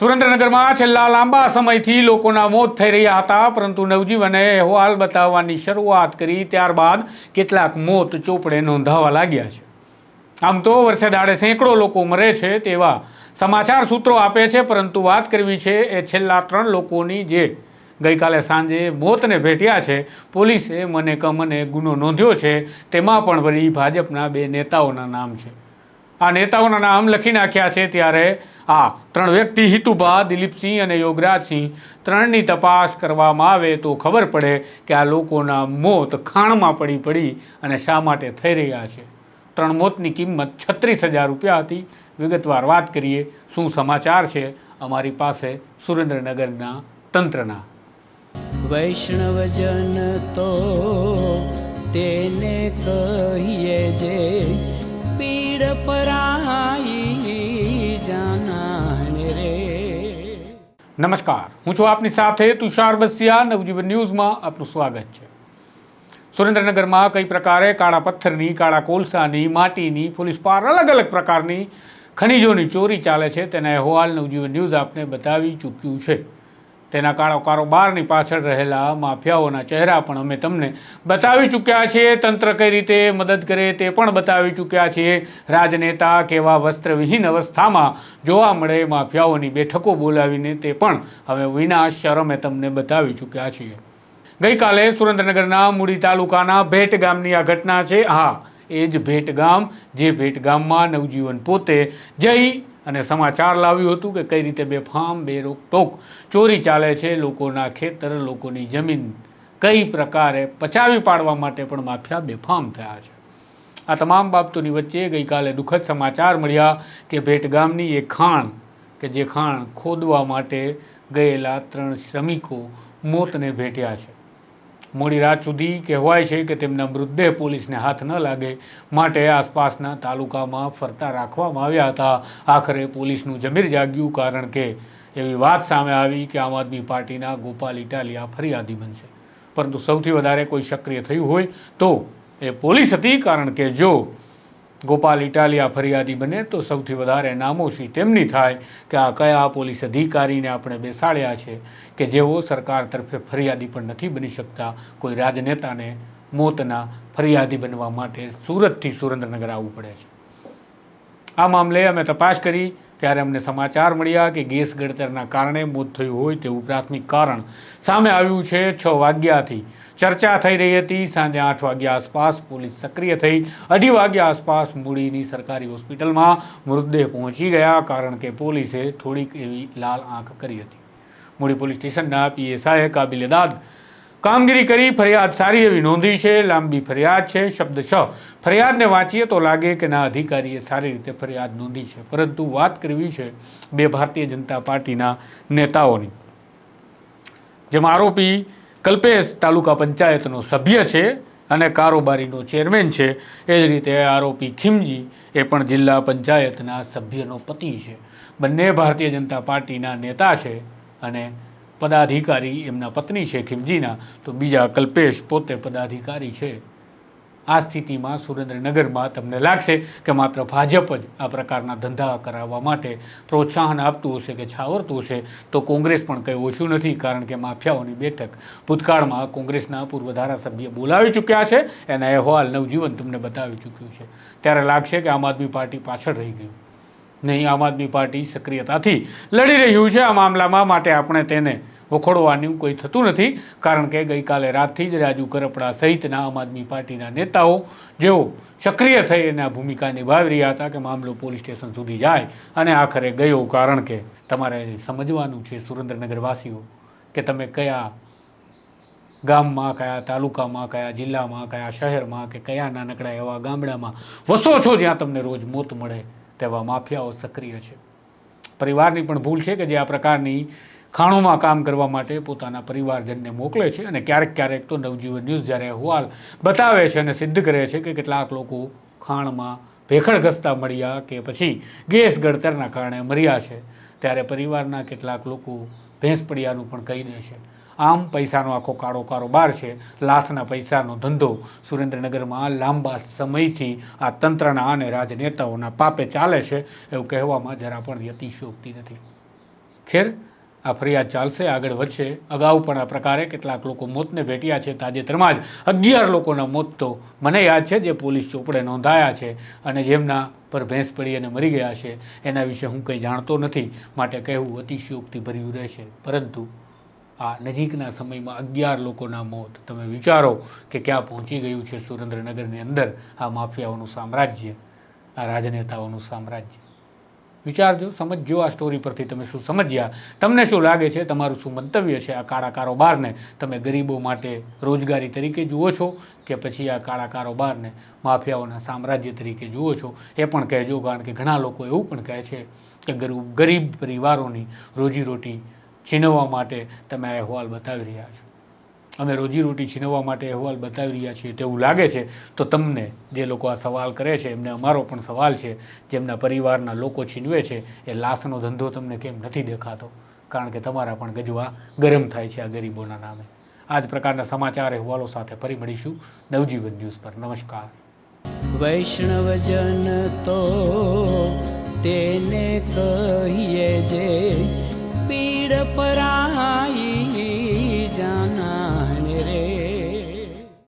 સુરેન્દ્રનગરમાં છેલ્લા લાંબા સમયથી લોકોના મોત થઈ રહ્યા હતા, પરંતુ નવજીવને અહેવાલ બતાવવાની શરૂઆત કરી ત્યારબાદ કેટલાક મોત ચોપડે નોંધાવા લાગ્યા છે. આમ તો વર્ષે દાડે સેંકડો લોકો મરે છે તેવા સમાચાર સૂત્રો આપે છે, પરંતુ વાત કરવી છે એ છેલ્લા ત્રણ લોકોની જે ગઈકાલે સાંજે મોતને ભેટ્યા છે, પોલીસે મને કમને ગુનો નોંધ્યો છે, તેમાં પણ વળી ભાજપના બે નેતાઓના નામ છે. આ નેતાઓના નામ લખી નાખ્યા છે ત્યારે આ ત્રણ વ્યક્તિ, હિતુભા, દિલીપસિંહ અને યોગરાજસિંહ, ત્રણની તપાસ કરવામાં આવે તો ખબર પડે કે આ લોકોના મોત ખાણમાં પડી પડી અને શા માટે થઈ રહ્યા છે. ત્રણ મોતની કિંમત છત્રીસ હજાર રૂપિયા હતી. વિગતવાર વાત કરીએ, શું સમાચાર છે અમારી પાસે સુરેન્દ્રનગરના તંત્રના? વૈષ્ણવજન તો તેને કહીએ જે પીડ પરાઈ જાનાને રે નમસ્કાર, હું છું આપની સાથે તુષાર બસિયા, નવજીવન ન્યૂઝમાં આપનું સ્વાગત છે. સુરેન્દ્રનગરમાં કઈ પ્રકારે કાળા પથ્થરની, કાળા કોલસાની, માટીની, પોલીસ પાર અલગ અલગ પ્રકારની ખનીજોની ચોરી ચાલે છે, તેના અહેવાલ નવજીવન ન્યૂઝ આપને બતાવી ચૂક્યું છે. તેના કાળો કારોબારની પાછળ રહેલા માફિયાઓના ચહેરા પણ અમે તમને બતાવી ચૂક્યા છીએ. તંત્ર કઈ રીતે મદદ કરે તે પણ બતાવી ચૂક્યા છીએ. રાજનેતા કેવા વસ્ત્રવિહીન અવસ્થામાં જોવા મળે માફિયાઓની બેઠકો બોલાવીને તે પણ હવે વિના શરમે તમને બતાવી ચૂક્યા છીએ. ગઈકાલે સુરેન્દ્રનગરના મૂડી તાલુકાના ભેટ ગામની આ ઘટના છે. હા, એ જ ભેટ ગામ, જે ભેટ ગામમાં નવજીવન પોતે જઈ અને સમાચાર લાવ્યું હતું કે કઈ રીતે બેફામ બેરોકટોક ચોરી ચાલે છે, લોકોના ખેતર, લોકોની જમીન કઈ પ્રકારે પચાવી પાડવા માટે પણ માફિયા બેફામ થયા છે. આ તમામ બાબતોની વચ્ચે ગઈકાલે દુઃખદ સમાચાર મળ્યા કે ભેટગામની એ ખાણ, કે જે ખાણ ખોદવા માટે ગયેલા ત્રણ શ્રમિકો મોતને ભેટ્યા છે. મોડી રાત સુધી કહેવાય છે કે તેમના મૃતદેહ પોલીસને હાથ ન લાગે માટે આસપાસના તાલુકામાં ફરતા રાખવામાં આવ્યા હતા. આખરે પોલીસનું જમીર જાગ્યું કારણ કે એવી વાત સામે આવી કે આમ આદમી પાર્ટીના ગોપાલ ઇટાલિયા ફરિયાદી બનશે. પરંતુ સૌથી વધારે કોઈ સક્રિય થયું હોય તો એ પોલીસ હતી કારણ કે જો ગોપાલ ઇટાલિયા ફરિયાદી બને તો સૌથી વધારે નામોશી તેમની થાય કે આ કયા પોલીસ અધિકારીને આપણે બેસાડ્યા છે કે જેઓ સરકાર તરફે ફરિયાદી પણ નથી બની શકતા. કોઈ રાજનેતાને મોતના ફરિયાદી બનવા માટે સુરતથી સુરેન્દ્રનગર આવવું પડે છે. આ મામલે અમે તપાસ કરી ત્યારે અમને સમાચાર મળ્યા કે ગેસ ગળતરના કારણે મોત થયું હોય તેવું પ્રાથમિક કારણ સામે આવ્યું છે છ વાગ્યાથી. ચર્ચા થઈ રહી હતી. સાંજે આઠ વાગ્યા આસપાસ પોલીસ સક્રિય થઈ. અઢી વાગ્યા આસપાસ મૂડીની સરકારી હોસ્પિટલમાં મૃતદેહ પહોંચી ગયા કારણ કે પોલીસે થોડીક એવી લાલ આંખ કરી હતી. મૂડી પોલીસ સ્ટેશનના પીએસઆઈએ કાબિલ દાદ કામગીરી કરી, ફરિયાદ સારી એવી નોંધી છે, લાંબી ફરિયાદ છે શબ્દ છ ફરિયાદને વાંચીએ તો લાગે કે ના, અધિકારીએ સારી રીતે ફરિયાદ નોંધી છે. પરંતુ વાત કરવી છે બે ભારતીય જનતા પાર્ટીના નેતાઓની. જેમાં આરોપી કલ્પેશ તાલુકા પંચાયતનો સભ્ય છે અને કારોબારીનો ચેરમેન છે. એ જ રીતે આરોપી ખીમજી એ પણ જિલ્લા પંચાયતના સભ્યનો પતિ છે. બંને ભારતીય જનતા પાર્ટીના નેતા છે અને પદાધિકારી એમના પત્ની છે, ખીમજીના, તો બીજા કલ્પેશ પોતે પદાધિકારી છે. આ સ્થિતિમાં સુરેન્દ્રનગરમાં તમને લાગશે કે માત્ર ભાજપ જ આ પ્રકારના ધંધા કરાવવા માટે પ્રોત્સાહન આપતું હશે કે છાવરતું હશે, તો કોંગ્રેસ પણ કંઈ ઓછું નથી, કારણ કે માફિયાઓની બેઠક ભૂતકાળમાં કોંગ્રેસના પૂર્વ ધારાસભ્ય બોલાવી ચૂક્યા છે, એના અહેવાલ નવજીવન તમને બતાવી ચૂક્યું છે. ત્યારે લાગશે કે આમ આદમી પાર્ટી પાછળ રહી ગયું. નહીં, આમ આદમી પાર્ટી સક્રિયતાથી લડી રહ્યું છે આ મામલામાં, માટે આપણે તેને વખોડવાનું કોઈ થતું નથી, કારણ કે ગઈકાલે રાતથી જ રાજુ કરપડા સહિતના આમ આદમી પાર્ટીના નેતાઓ જેઓ સક્રિય થઈ અને આ ભૂમિકા નિભાવી રહ્યા હતા કે મામલો પોલીસ સ્ટેશન સુધી જાય અને આખરે ગયો, કારણ કે તમારે સમજવાનું છે સુરેન્દ્રનગરવાસીઓ કે તમે કયા ગામમાં, કયા તાલુકામાં, કયા જિલ્લામાં, કયા શહેરમાં કે કયા નાનકડા એવા ગામડામાં વસો છો જ્યાં તમને રોજ મોત મળે તેવા માફિયાઓ સક્રિય છે. પરિવારની પણ ભૂલ છે કે જે આ પ્રકારની ખાણોમાં કામ કરવા માટે પોતાના પરિવારજનને મોકલે છે અને ક્યારેક ક્યારેક તો નવજીવન ન્યૂઝ જ્યારે અહેવાલ બતાવે છે અને સિદ્ધ કરે છે કે કેટલાક લોકો ખાણમાં ભેખડ ઘસતા મળ્યા કે પછી ગેસ ગળતરના કારણે મર્યા છે. ત્યારે પરિવારના કેટલાક લોકો ભેંસ પડ્યાનું પણ કહી દે છે. આમ પૈસાનો આખો કાળો કારોબાર છે. લાશના પૈસાનો ધંધો સુરેન્દ્રનગરમાં લાંબા સમયથી આ તંત્રના અને રાજનેતાઓના પાપે ચાલે છે એવું કહેવામાં જરા પણ અતિશયોક્તિ નથી. ખેર આ ફરિયાદ ચાલશે, આગળ વધશે. અગાઉ પણ આ પ્રકારે કેટલાક લોકો મોતને ભેટ્યા છે. તાજેતરમાં જ અગિયાર લોકોના મોત તો મને યાદ છે, જે પોલીસ ચોપડે નોંધાયા છે અને જેમના પર ભેંસ પડી અને મરી ગયા છે. એના વિશે હું કંઈ જાણતો નથી. માટે કહેવું અતિશયોક્તિ ભર્યું રહેશે. પરંતુ આ નજીકના સમયમાં અગિયાર લોકોના મોત. તમે વિચારો કે ક્યાં પહોંચી ગયું છે સુરેન્દ્રનગરની અંદર આ માફિયાઓનું સામ્રાજ્ય, આ રાજનેતાઓનું સામ્રાજ્ય. વિચારજો, સમજજો આ સ્ટોરી પરથી તમે શું સમજ્યા. તમને શું લાગે છે? તમારું શું મંતવ્ય છે આ કાળા કારોબારને? તમે ગરીબો માટે રોજગારી તરીકે જુઓ છો કે પછી આ કાળા કારોબારને માફિયાઓના સામ્રાજ્ય તરીકે જુઓ છો? એ પણ કહેજો, કારણ કે ઘણા લોકો એવું પણ કહે છે કે ગરીબ પરિવારોની રોજીરોટી છીનવવા માટે તમે આ અહેવાલ બતાવી રહ્યા છો. અમે રોજીરોટી છીનવવા માટે અહેવાલ બતાવી રહ્યા છીએ તેવું લાગે છે, તો તમને જે લોકો આ સવાલ કરે છે, એમને અમારો પણ સવાલ છે જેમના પરિવારના લોકો છીનવે છે, એ લાશનો ધંધો તમને કેમ નથી દેખાતો? કારણ કે તમારા પણ ગજવા ગરમ થાય છે આ ગરીબોના નામે. આ જ પ્રકારના સમાચાર અહેવાલો સાથે ફરી મળીશું. નવજીવન ન્યૂઝ પર. નમસ્કાર. વૈષ્ણવજન તો તેને કહીએ જે પીડ પરા